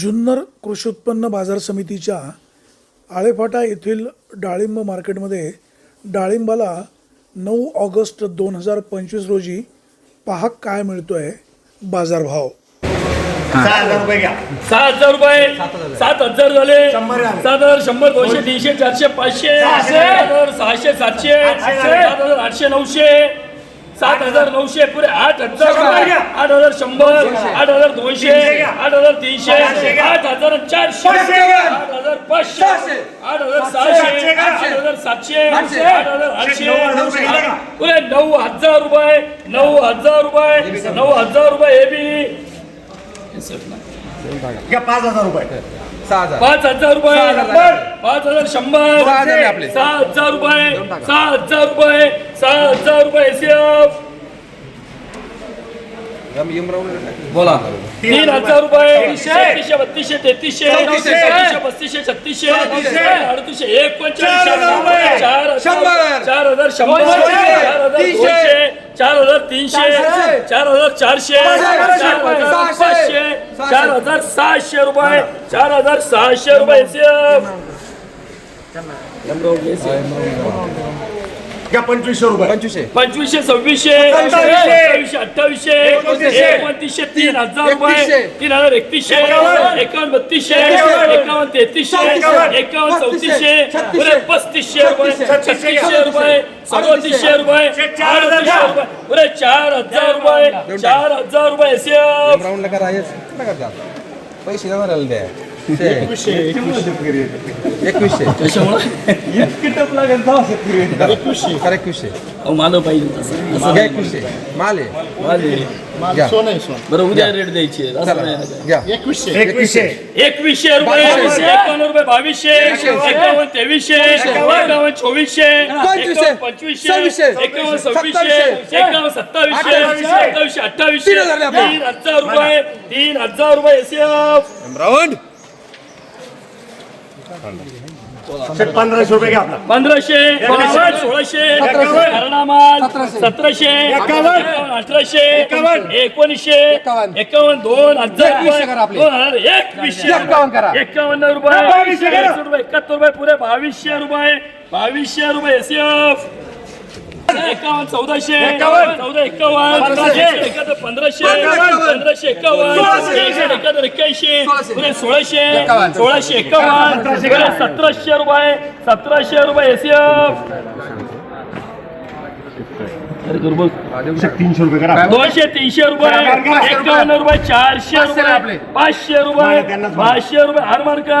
जुन्नर कृषी उत्पन्न बाजार समितीच्या आळेफाटा येथील डाळिंब मार्केटमध्ये डाळिंबाला नऊ ऑगस्ट दोन हजार पंचवीस रोजी पहा काय मिळतोय? बाजारभाव सहा हजार रुपये घ्या. सहा हजार रुपये. सात हजार. झाले. शंभर झाले. सात हजार शंभर दोनशे तीनशे चारशे पाचशे. सहाशे. सात हजार सहाशे सातशे. आठशे झाले. सात हजार आठशे नऊशे. सात हजार नऊशे पुरे आठ हजार. आठ हजार शंभर आठ हजार दोनशे. आठ हजार तीनशे. आठ हजार चारशे. आठ हजार पाचशे. आठ हजार सहाशे. आठ हजार सातशे. आठ हजार आठशे? पुरे नऊ हजार रुपये नऊ हजार रुपये नऊ हजार रुपये हे बी घ्या पाच हजार रुपये सहा हजार पाच हजार रुपये सहा हजार. पाच हजार शंभर सहा हजार आपले. सहा हजार रुपये सहा हजार रुपये सहा हजार रुपये बोला तीन हजार रुपये एकतीसशे बत्तीसशे तेहतीसशे चौतीसशे. चौतीसशे पस्तीसशे छत्तीसशे. अडतीसशे एक पंचवीस चार हजार रुपये. चार हजार शंभर. चार हजार शंभर दोनशे. चार हजार तीनशे. दोनशे चार हजार तीनशे. चार हजार चारशे. चार हजार. पाचशे. चार हजार सहाशे रुपये चार हजार सहाशे रुपये घ्या पंचवीसशे रुपये पंचवीसशे पंचवीसशे सव्वीसशे सत्तावीसशे. अठ्ठावीसशे एकोणतीसशे. एकोणतीसशे तीन हजार. रुपये तीन हजार एकतीसशे एकावन्न. बत्तीसशे एकावन्न. तेहतीसशे एकावन्न. चौतीसशे पस्तीसशे रुपये छत्तीसशे. रुपये सदोतीसशे रुपये चार अडतीसशे रुपये चार हजार रुपये चार हजार रुपये पैसे देणार द्या एकवीसशे एकवीसशे करा एकवीसशे पाहिजे तसं घ्या एकवीसशे माल आहे घ्या बरं उद्या रेट द्यायची आहे. असं चला नाही घ्या एकवीसशे एकवीसशे रुपये बावीसशे. एकावन्न रुपये बावीसशे एकावन्न तेवीसशे एकावन्न चोवीसशे पंचवीसशे. एकावन्न पंचवीसशे सव्वीसशे. एकावन्न सव्वीसशे सत्तावीसशे. एकावन्न सत्तावीसशे अठ्ठावीसशे. अठ्ठावीसशे तीन हजार द्या तीन हजार रुपये तीन हजार रुपये एसीएफ राऊंड पंधराशे रुपये घ्या आपला पंधराशे सोळाशे सोळाशे. कर्णामाल सतराशे. अठराशे एकावन्न. एकोणीसशे एकावन्न. दोन हजार. दोन हजार एकवीसशे एकावन्न रुपये एकाहत्तर रुपये पुरे बावीसशे रुपये बावीसशे रुपये एसीएफ एकावन्न चौदाशे. चौदा एकावन्न पंधराशे. पंधराशे. एकावन्न. पंधराशे एकावन्न. सोळाशे. एकसष्ट एकाहत्तर एक्क्याऐंशी. सोळाशे. एकावन्न. सोळाशे एकावन्न. सतराशे रुपये. सतराशे रुपये एसीएफ शेठ तीनशे रुपये करा. दोनशे तीनशे रुपये. एकावन्न रुपये चारशे पाचशे रुपये. पाचशे रुपये. पाचशे रुपये. हार मार का?